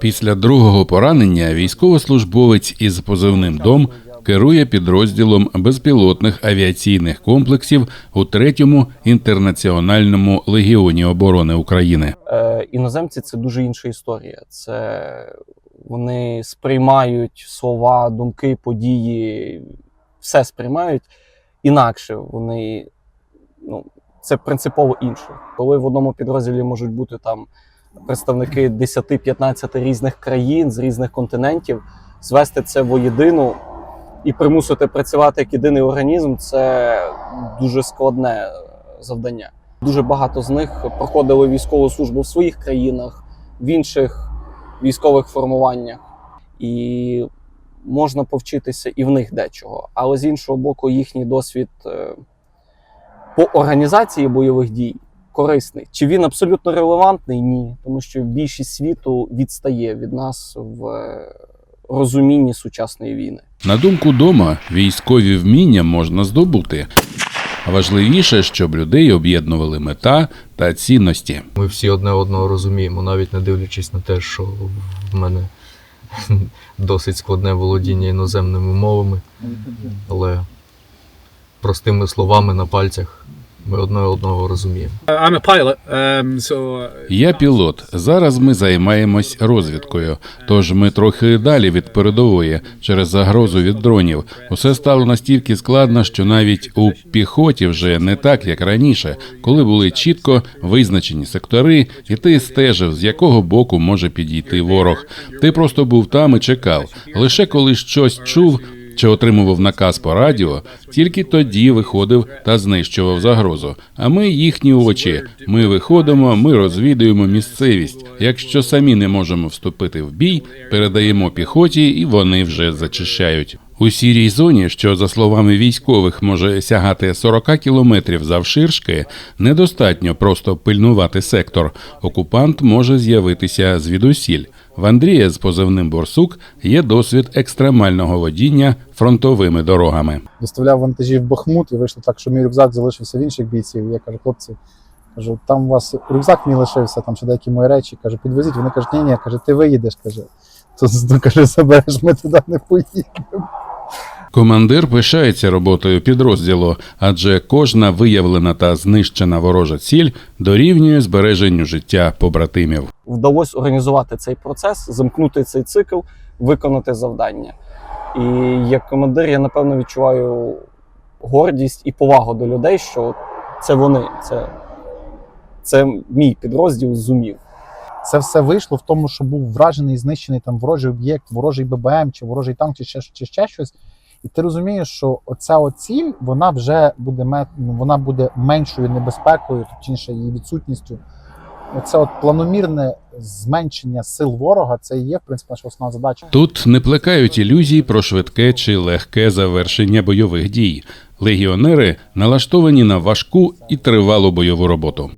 Після другого поранення військовослужбовець із позивним дом керує підрозділом безпілотних авіаційних комплексів у третьому інтернаціональному легіоні оборони України. Е, іноземці це дуже інша історія. Це вони сприймають слова, думки, події, все сприймають інакше. Вони ну, це принципово інше. Коли в одному підрозділі можуть бути там представники 10-15 різних країн з різних континентів, звести це воєдину і примусити працювати як єдиний організм це дуже складне завдання. Дуже багато з них проходили військову службу в своїх країнах, в інших військових формуваннях, і можна повчитися і в них дечого. Але з іншого боку, їхній досвід е, по організації бойових дій корисний. Чи він абсолютно релевантний? Ні, тому що більшість світу відстає від нас в е, розумінні сучасної війни. На думку дома, військові вміння можна здобути. Важливіше, щоб людей об'єднували мета та цінності. Ми всі одне одного розуміємо, навіть не дивлячись на те, що в мене досить складне володіння іноземними мовами, але простими словами на пальцях ми одне одного розуміємо. Um, Я пілот. Зараз ми займаємось розвідкою. Тож ми трохи далі від передової через загрозу від дронів. Усе стало настільки складно, що навіть у піхоті вже не так, як раніше, коли були чітко визначені сектори, і ти стежив, з якого боку може підійти ворог. Ти просто був там і чекав. Лише коли щось чув. Чи отримував наказ по радіо, тільки тоді виходив та знищував загрозу. А ми їхні очі. Ми виходимо, ми розвідуємо місцевість. Якщо самі не можемо вступити в бій, передаємо піхоті, і вони вже зачищають. У сірій зоні, що за словами військових може сягати 40 кілометрів завширшки, недостатньо просто пильнувати сектор. Окупант може з'явитися звідусіль. В Андрія з позивним Борсук є досвід екстремального водіння фронтовими дорогами. доставляв вантажі в Бахмут, і вийшло так, що мій рюкзак залишився в інших бійців. Я кажу, хлопці, кажу, там у вас рюкзак мій лишився, там ще деякі мої речі. Кажу, підвезіть. Вони кажуть, ні, ні, каже, ти виїдеш, каже. То, то каже, забереш, ми туди не поїдемо. Командир пишається роботою підрозділу, адже кожна виявлена та знищена ворожа ціль дорівнює збереженню життя побратимів. вдалося організувати цей процес, замкнути цей цикл, виконати завдання. І як командир я напевно відчуваю гордість і повагу до людей, що це вони, це, це мій підрозділ зумів. Це все вийшло в тому, що був вражений і знищений там ворожий об'єкт, ворожий ББМ, чи ворожий танк, чи ще, чи ще щось. І ти розумієш, що оця ціль, вона вже буде ну, вона буде меншою небезпекою, точніше її відсутністю. Оце от планомірне зменшення сил ворога, це і є, в принципі, наша основна задача. Тут не плекають ілюзій про швидке чи легке завершення бойових дій. Легіонери налаштовані на важку і тривалу бойову роботу.